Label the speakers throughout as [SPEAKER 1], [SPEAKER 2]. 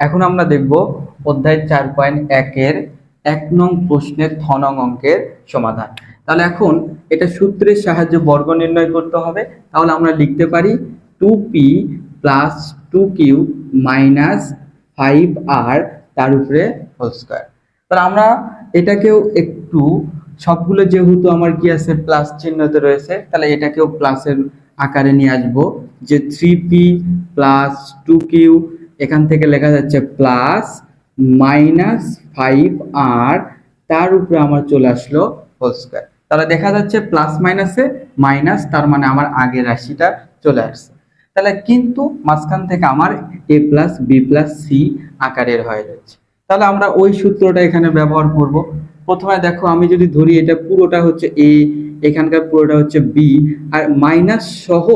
[SPEAKER 1] এখন আমরা দেখব অধ্যায় চার পয়েন্ট একের এক নং প্রশ্নের থ নং অঙ্কের সমাধান। তাহলে এখন এটা সূত্রের সাহায্যে বর্গ নির্ণয় করতে হবে। তাহলে আমরা লিখতে পারি two P plus two Q minus five আর তার উপরে হোল স্কোয়ার। তাহলে আমরা এটাকেও একটু, সবগুলো যেহেতু আমার কি আছে, প্লাস চিহ্নতে রয়েছে, তাহলে এটাকেও প্লাসের আকারে নিয়ে আসব যে three P plus two Q এখান থেকে লেখা যাচ্ছে প্লাস মাইনাস ফাইভ আর তার উপরে আমার চলে আসলো হোল স্কোয়ার তাহলে দেখা যাচ্ছে প্লাস মাইনাসে মাইনাস তার মানে আমার আগের রাশিটা চলে আসছে। তাহলে কিন্তু মাঝখান থেকে আমার A plus B plus C আকারের হয়ে যাচ্ছে। তাহলে আমরা ওই সূত্রটা এখানে ব্যবহার করব। প্রথমে দেখো, আমি যদি ধরি, এটা পুরোটা হচ্ছে এ এখানকার পুরোটা হচ্ছে বি আর মাইনাস সহ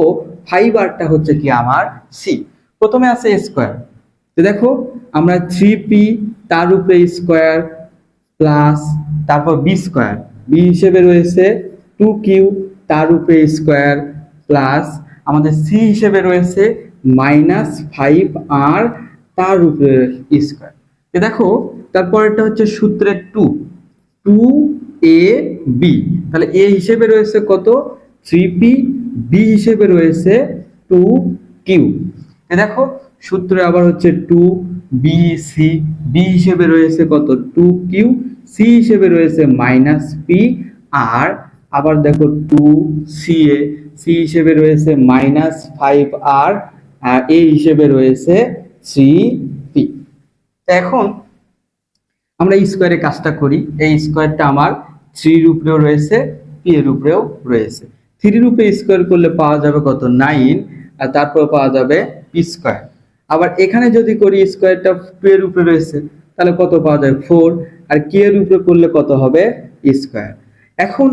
[SPEAKER 1] ফাইভ আরটা হচ্ছে কি আমার সি প্রথমে আছে স্কোয়ার তো দেখো, আমরা থ্রি পি তার উপরে স্কোয়ার প্লাস তারপর বি স্কোয়ার বি হিসেবে রয়েছে টু কিউ তার উপরে স্কোয়ার প্লাস আমাদের সি হিসেবে রয়েছে মাইনাস ফাইভ আর তার উপরে স্কোয়ার তো দেখো, তারপরেরটা হচ্ছে সূত্রের টু টু এ বি তাহলে এ হিসেবে রয়েছে কত? থ্রি পি বি হিসেবে রয়েছে টু কিউ দেখো, সূত্রে আবার হচ্ছে টু বি সি বি হিসেবে রয়েছে কত? টু কিউ সি হিসেবে রয়েছে মাইনাস পি আর আবার দেখো টু সি এ সি হিসেবে রয়েছে মাইনাস ফাইভ আর এ হিসেবে রয়েছে থ্রি পি এখন আমরা স্কোয়ারে কাজটা করি। এই স্কোয়ারটা আমার থ্রির উপরেও রয়েছে পি এর উপরেও রয়েছে। থ্রির উপরে স্কোয়ার করলে পাওয়া যাবে কত? নাইন আর তারপর পাওয়া যাবে পি স্কোয়ার আবার এখানে যদি করি স্কোয়ারটা টু উপরে রয়েছে, তাহলে কত পাওয়া যাবে ফোর আর কে এর উপরে করলে কত হবে? স্কোয়ার এখন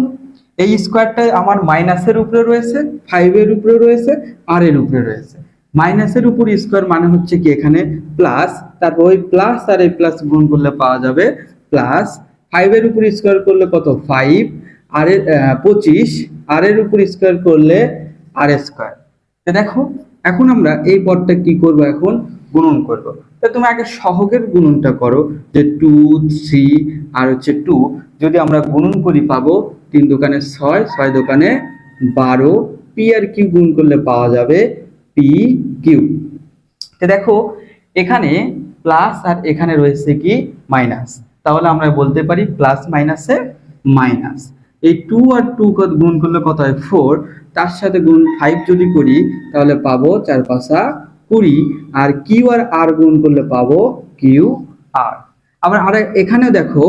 [SPEAKER 1] এই স্কোয়ারটা আমার মাইনাসের উপরে রয়েছে ফাইভের উপরে রয়েছে আর এর উপরে রয়েছে। মাইনাসের উপর স্কোয়ার মানে হচ্ছে কি এখানে? প্লাস তারপর ওই প্লাস আর এই প্লাস গুণ করলে পাওয়া যাবে প্লাস ফাইভের উপর স্কোয়ার করলে কত? ফাইভ আর এর পঁচিশ. আর এর উপর স্কোয়ার করলে আর স্কোয়ার দেখো এখন আমরা এই পদটা কি করব এখন? গুণন করব। তো তুমি আগে সহগের গুণনটা করো, যে টু থ্রি আর হচ্ছে টু যদি আমরা গুণন করি পাবো তিন দোকানে ছয় ছয় দোকানে বারো। পি আর কিউ গুণ করলে পাওয়া যাবে পি কিউ তো দেখো, এখানে প্লাস আর এখানে রয়েছে কি? মাইনাস তাহলে আমরা বলতে পারি প্লাস মাইনাসে মাইনাস এই টু আর টু গুণ করলে কত হয়? ফোর তার সাথে গুণ ফাইভ যদি করি, তাহলে পাবো চার পাঁচা কুড়ি। আর কিউ আর আর গুণ করলে পাবো কিউ আর আবার আর এখানে দেখো,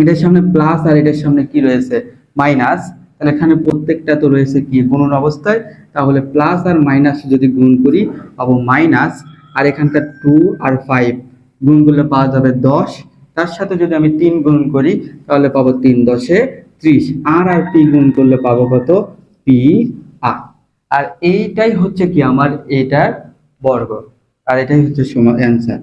[SPEAKER 1] এটার সামনে প্লাস আর এটার সামনে কি রয়েছে? মাইনাস তাহলে এখানে প্রত্যেকটা তো রয়েছে কি? গুণন অবস্থায়। তাহলে প্লাস আর মাইনাস যদি গুণ করি, পাবো মাইনাস আর এখানকার টু আর ফাইভ গুণ করলে পাওয়া যাবে দশ। তার সাথে যদি আমি তিন গুণ করি, তাহলে পাবো তিন দশে ত্রিশ, আর আর পি গুণ করলে পাবো কত? পি আর আর এইটাই হচ্ছে কি আমার এটার বর্গ। আর এটাই হচ্ছে অ্যান্সার